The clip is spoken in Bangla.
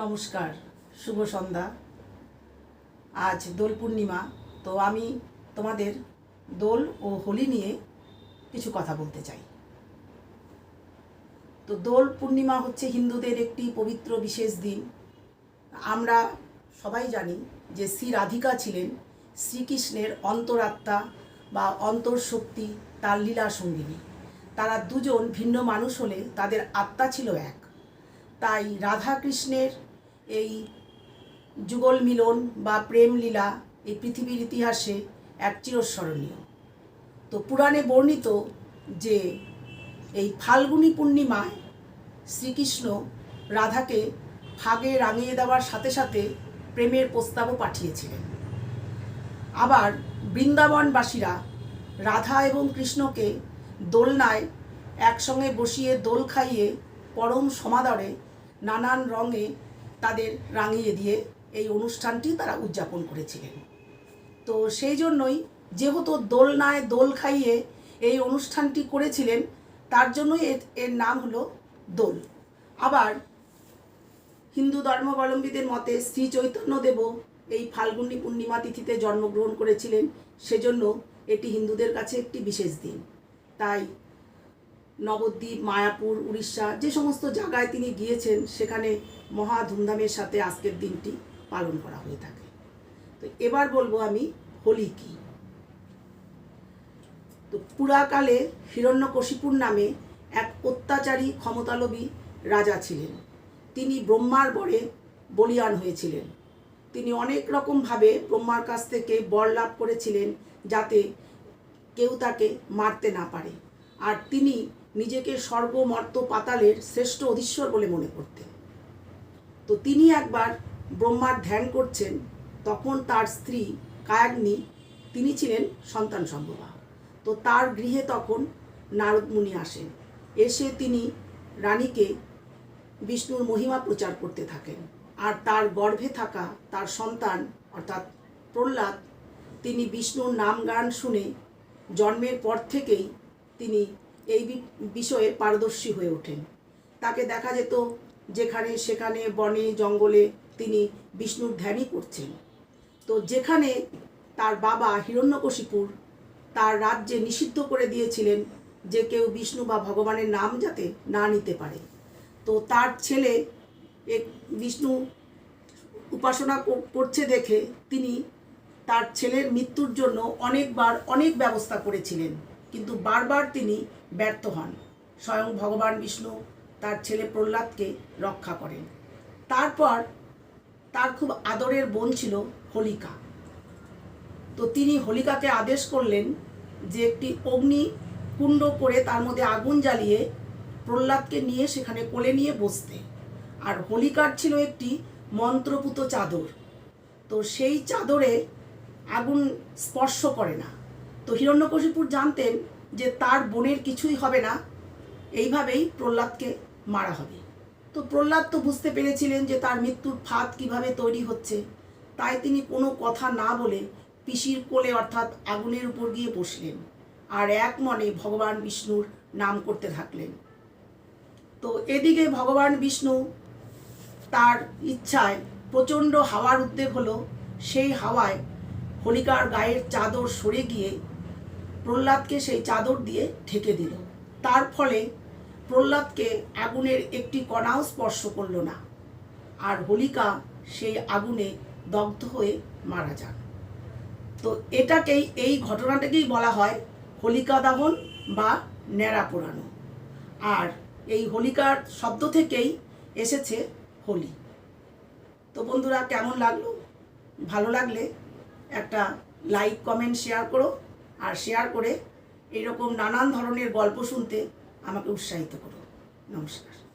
নমস্কার, শুভ সন্ধ্যা। আজ দোল পূর্ণিমা, তো আমি তোমাদের দোল ও হোলি নিয়ে কিছু কথা বলতে চাই। তো দোল পূর্ণিমা হচ্ছে হিন্দুদের একটি পবিত্র বিশেষ দিন। আমরা সবাই জানি যে শ্রী রাধিকা ছিলেন শ্রীকৃষ্ণের অন্তরাত্মা বা অন্তর্শক্তি তার লীলা সঙ্গিনী। তারা দুজন ভিন্ন মানুষ হলে তাদের আত্মা ছিল এক। তাই রাধা কৃষ্ণের এই যুগল মিলন বা প্রেম লীলা এই পৃথিবীর ইতিহাসে এক চিরস্মরণীয়। তো পুরাণে বর্ণিত যে এই ফাল্গুনী পূর্ণিমায় শ্রীকৃষ্ণ রাধাকে ফাগে রাঙিয়ে দেওয়ার সাথে সাথে প্রেমের প্রস্তাবও পাঠিয়েছিলেন। আবার বৃন্দাবনবাসীরা রাধা এবং কৃষ্ণকে দোলনায় একসঙ্গে বসিয়ে দোল খাইয়ে পরম সমাদরে নানান রঙে তাদের রাঙিয়ে দিয়ে এই অনুষ্ঠানটি তারা উদযাপন করেছিলেন। তো সেই জন্যই যেহেতু দোলনায় দোল খাইয়ে এই অনুষ্ঠানটি করেছিলেন, তার জন্যই এর নাম হলো দোল। আবার হিন্দু ধর্মাবলম্বীদের মতে শ্রী চৈতন্যদেবও এই ফাল্গুনী পূর্ণিমা তিথিতে জন্মগ্রহণ করেছিলেন, সেজন্য এটি হিন্দুদের কাছে একটি বিশেষ দিন। তাই নবদ্বীপ, মায়াপুর, উড়িষ্যা, যে সমস্ত জায়গায় তিনি গিয়েছেন, সেখানে মহা ধুমধামের সাথে আজকের দিনটি পালন করা হয়ে থাকে। তো এবার বলব আমি হোলি কি। তো পুরাকালে হিরণ্যকশিপুর নামে এক অত্যাচারী ক্ষমতালোভী রাজা ছিলেন। তিনি ব্রহ্মার বরে বলিয়ান হয়েছিলেন। তিনি অনেক রকমভাবে ব্রহ্মার কাছ থেকে বর লাভ করেছিলেন যাতে কেউ তাকে মারতে না পারে। আর তিনি নিজেকে সর্বমর্ত পাতালের শ্রেষ্ঠ অধীশ্বর বলে মনে করতেন তো তিনি একবার ব্রহ্মার ধ্যান করছেন, তখন তার স্ত্রী কায়াগ্নি, তিনি ছিলেন সন্তান সম্ভবা। তো তার গৃহে তখন নারদ মুনি আসেন। এসে তিনি রানীকে বিষ্ণুর মহিমা প্রচার করতে থাকেন। আর তার গর্ভে থাকা তার সন্তান, অর্থাৎ প্রহ্লাদ, তিনি বিষ্ণুর নাম গান শুনে জন্মের পর থেকেই তিনি এই বিষয়ে পারদর্শী হয়ে ওঠেন। তাকে দেখা যেত যেখানে সেখানে বনে, জঙ্গলে তিনি বিষ্ণুর ধ্যানই করছেন। তো যেখানে তার বাবা হিরণ্যকশিপুর, তার রাজ্যে নিষিদ্ধ করে দিয়েছিলেন যে কেউ বিষ্ণু বা ভগবানের নাম যাতে না নিতে পারে। তো তার ছেলে এক বিষ্ণু উপাসনা করছে দেখে তিনি তার ছেলের মৃত্যুর জন্য অনেকবার অনেক ব্যবস্থা করেছিলেন। কিন্তু বারবার তিনি ব্যর্থ হন। স্বয়ং ভগবান বিষ্ণু তার ছেলে প্রহ্লাদকে রক্ষা করেন। তারপর তার খুব আদরের বোন ছিল হোলিকা। তো তিনি হোলিকাকে আদেশ করলেন যে একটি অগ্নি কুণ্ড করে তার মধ্যে আগুন জ্বালিয়ে প্রহ্লাদকে নিয়ে সেখানে কোলে নিয়ে বসতে। আর হোলিকার ছিল একটি মন্ত্রপুত চাদর। তো সেই চাদরে আগুন স্পর্শ করে না। তো হিরণ্যকশিপুর জানতেন যে তার বোনের কিছুই হবে না। এইভাবেই প্রহ্লাদকে মারা হবে। তো প্রহ্লাদ তো বুঝতে পেরেছিলেন যে তার মৃত্যুর ফাঁদ কীভাবে তৈরি হচ্ছে। তাই তিনি কোনো কথা না বলে পিসির কোলে অর্থাৎ আগুনের উপর গিয়ে বসলেন আর এক মনে ভগবান বিষ্ণুর নাম করতে থাকলেন। তো এদিকে ভগবান বিষ্ণু তার ইচ্ছায় প্রচণ্ড হাওয়ার উদ্বেগ হলো। সেই হাওয়ায় হোলিকার গায়ের চাদর সরে গিয়ে প্রহ্লাদকে সেই চাদর দিয়ে ঢেকে দিল। তার ফলে প্রহ্লাদকে আগুনের একটি কণাও স্পর্শ করল না। আর হোলিকা সেই আগুনে দগ্ধ হয়ে মারা যান। তো এটাকেই, এই ঘটনাটাকেই বলা হয় হোলিকা দাহন বা ন্যাড়া পোড়ানো। আর এই হোলিকার শব্দ থেকেই এসেছে হোলি। তো বন্ধুরা, কেমন লাগল? ভালো লাগলে একটা লাইক, কমেন্ট, শেয়ার করো। আর শেয়ার করে এরকম নানান ধরনের গল্প শুনতে আমাকে উৎসাহিত করো। নমস্কার।